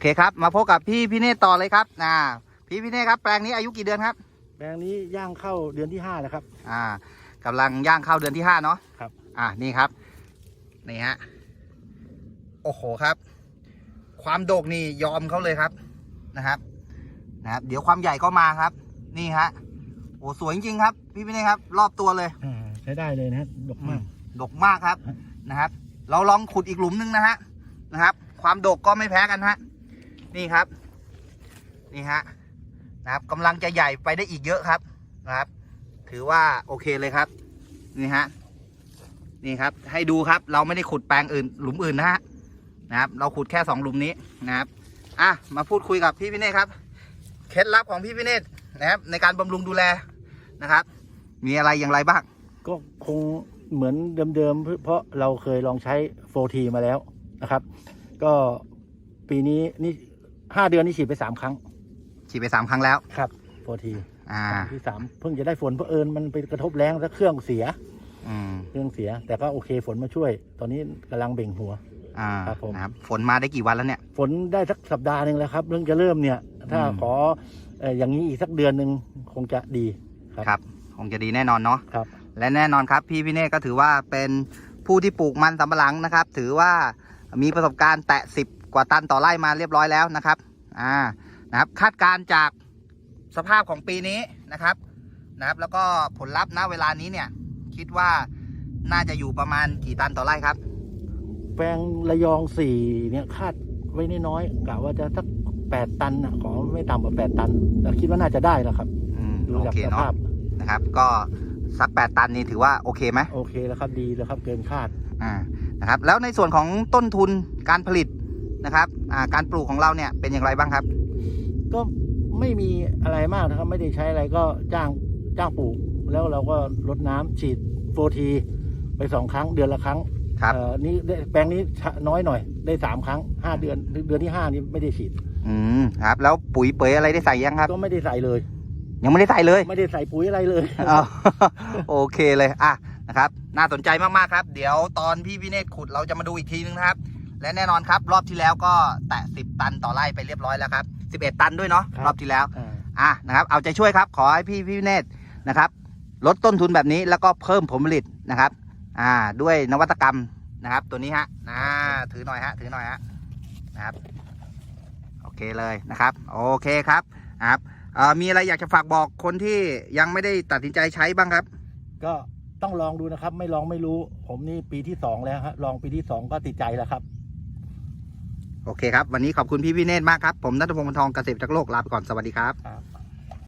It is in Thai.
เคครับ มาพบกับพี่พี่เนตรต่อเลยครับอ่าพี่พี่เนตรครับแปลงนี้อายุกี่เดือนครับ แปลงนี้ย่างเข้าเดือนที่ห้าแล้วครับ อ่ากำลังย่างเข้าเดือนที่ห้าเนาะครับ อ่านี่ครับนี่ฮะโอ้โหครับ ความโดกนี่ยอมเขาเลยครับนะครับนะครับ เดี๋ยวความใหญ่ก็มาครับ นี่ฮะโอ้สวยจริงๆครับ พี่พี่เนตรครับ รอบตัวเลยอ่าใช้ได้เลยนะฮะดกมากดกมากครับฮะนะครับ เราลองขุดอีกหลุมหนึงนะฮะนะครับ ความดกก็ไม่แพ้กันฮะ นี่ครับ นี่ฮะนะครับกำลังจะใหญ่ไปได้อีกเยอะครับนะครับ ถือว่าโอเคเลยครับ นี่ฮะนี่ครับ ให้ดูครับเราไม่ได้ขุดแปลงอื่น หลุมอื่นนะฮะนะครับ เราขุดแค่สองหลุมนี้นะครับอะมาพูดคุยกับพี่พิเนศครับเคล็ดลับของพี่พิเนศนะครับในการบำรุงดูแลนะครับ มีอะไรอย่างไรบ้าง ก็คงเหมือนเดิมๆ เพราะเราเคยลองใช้โฟทีมาแล้วนะครับ ก็ปีนี้นี่ ห้าเดือนนี่ฉีดไปสามครั้ง ฉีดไปสามครั้งแล้ว ครับโฟทีอ่า ที่สามเพิ่งจะได้ฝนเพราะเอิญมันไปกระทบแรงแล้วเครื่องเสียอืมเครื่องเสีย แต่ก็โอเคฝนมาช่วย ตอนนี้กำลังเบ่งหัว อ่าครับผม นะครับ ฝนมาได้กี่วันแล้วเนี่ย ฝนได้สักสัปดาห์หนึ่งแล้วครับเรื่องจะเริ่มเนี่ย ถ้าอืม ขอเอ่ออย่างนี้อีกสักเดือนหนึ่งคงจะดี ครับ ครับ คงจะดีแน่นอนเนาะ ครับ และแน่นอนครับ พี่พิเนศก็ถือว่าเป็นผู้ที่ปลูกมันสำปะหลังนะครับ ถือว่ามีประสบการณ์แตะสิบ กว่าตันต่อไร่มาเรียบร้อยแล้วนะครับ อ่า นะครับ คาดการณ์จากสภาพของปีนี้นะครับ นะครับ แล้วก็ผลลัพธ์ณเวลานี้เนี่ย คิดว่าน่าจะอยู่ประมาณกี่ตันต่อไร่ครับ แปลงระยองสี่เนี่ยคาดไว้น้อยๆกะว่าจะสักแปดตันนะขอไม่ต่ำกว่าแปดตัน แต่คิดว่าน่าจะได้แล้วครับอืมดูโอจากเคสเนาะภาพนะครับ ก็สักแปดตันนี่ถือว่าโอเคไหมโอเคแล้วครับดีแล้วครับเกินคาดอ่านะครับ แล้วในส่วนของต้นทุนการผลิต นะครับอ่าการปลูกของเราเนี่ยเป็นอย่างไรบ้างครับ ก็ไม่มีอะไรมากนะครับ ไม่ได้ใช้อะไรก็จ้างจ้างปลูก แล้วเราก็รดน้ำฉีดโฟทีไปสองครั้งเดือนละครั้งครับเอ่อนี่ได้แปลงนี้น้อยหน่อย ได้สามครั้งห้าเดือนเดือนที่ห้านี้ไม่ได้ฉีด อืมครับ แล้วปุ๋ยเปยอะไรได้ใส่ยังครับ ก็ไม่ได้ใส่เลย ยังไม่ได้ใส่เลย ไม่ได้ใส่ปุ๋ยอะไรเลยอ้าวโอเคเลยอะนะครับ น่าสนใจมากๆครับ เดี๋ยวตอนพี่พิเนตขุดเราจะมาดูอีกทีนึงนะครับ และแน่นอนครับ รอบที่แล้วก็แตะ 10 ตันต่อไร่ไปเรียบร้อยแล้วครับ 11 ตันด้วยเนาะครับ รอบที่แล้ว อ่าอะนะครับ เอาใจช่วยครับ ขอให้พี่พี่พิเนตนะครับ ลดต้นทุนแบบนี้แล้วก็เพิ่มผลผลิตนะครับ อ่า ด้วยนวัตกรรมนะครับ ตัวนี้ฮะนะถือหน่อยฮะ ถือหน่อยฮะนะครับ โอเคเลยนะครับ โอเคครับครับเอ่อมีอะไรอยากจะฝากบอกคนที่ยังไม่ได้ตัดสินใจใช้บ้างครับ ก็ต้องลองดูนะครับ ไม่ลองไม่รู้ ผมนี่ปีที่สองแล้วฮะลองปีที่สองก็ติดใจแล้วครับ โอเคครับ วันนี้ขอบคุณพี่พี่เนตรมากครับ ผมนัทพงศ์พนทองเกษตรจากโลกลาไปก่อนสวัสดีครับ